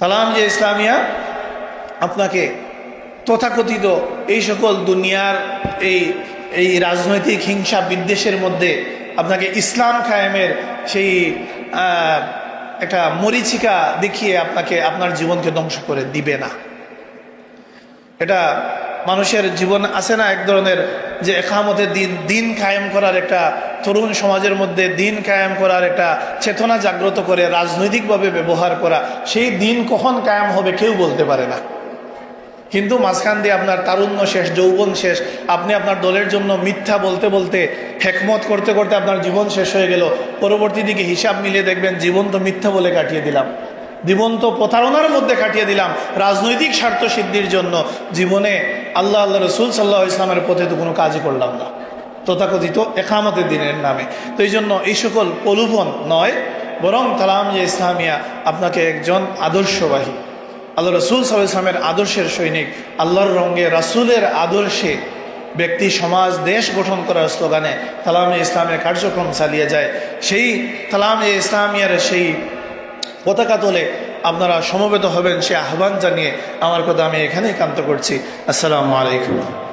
তালাম যে ইসলামিয়া আপনাকে তথাকথিত এই সকল দুনিয়ার এই এই রাজনৈতিক হিংসা বিদ্বেষের মধ্যে আপনাকে ইসলাম খায়েমের সেই একটা মরিচিকা দেখিয়ে আপনাকে আপনার জীবনকে ধ্বংস করে দিবে না। এটা মানুষের জীবন আছে না এক ধরনের যে একামতের দিন দিন কায়েম করার একটা তরুণ সমাজের মধ্যে দিন কায়েম করার একটা চেতনা জাগ্রত করে, রাজনৈতিকভাবে ব্যবহার করা, সেই দিন কখন কায়েম হবে কেউ বলতে পারে না। কিন্তু মাঝখান দিয়ে আপনার তারুণ্য শেষ, যৌবন শেষ, আপনি আপনার দলের জন্য মিথ্যা বলতে বলতে, হেকমত করতে করতে আপনার জীবন শেষ হয়ে গেল। পরবর্তী দিকে হিসাব মিলিয়ে দেখবেন, জীবন তো মিথ্যা বলে কাটিয়ে দিলাম। জীবন তো প্রতারণার মধ্যে কাটিয়ে দিলাম। রাজনৈতিক স্বার্থ সিদ্ধির জন্য জীবনে আল্লাহ আল্লাহ রসুল সাল্লাহ ইসলামের পথে তো কোনো কাজই করলাম না। তথাকথিত একামতের দিনের নামে। তো এই জন্য এই সকল প্রলোভন নয়, বরং তালাম যে ইসলামিয়া আপনাকে একজন আদর্শবাহী। আল্লাহ রসুল সাল্লাহ ইসলামের আদর্শের সৈনিক, আল্লাহর রঙ্গে রাসুলের আদর্শে ব্যক্তি, সমাজ, দেশ গঠন করার স্লোগানে তালাম ইসলামের কার্যক্রম চালিয়ে যায়। সেই তালামে ইসলামিয়ার সেই পতাকা তোলে আপনারা সমবেত হবেন সে আহ্বান জানিয়ে আমার কথা আমি এখানেই কান্ত করছি। আসসালামু আলাইকুম।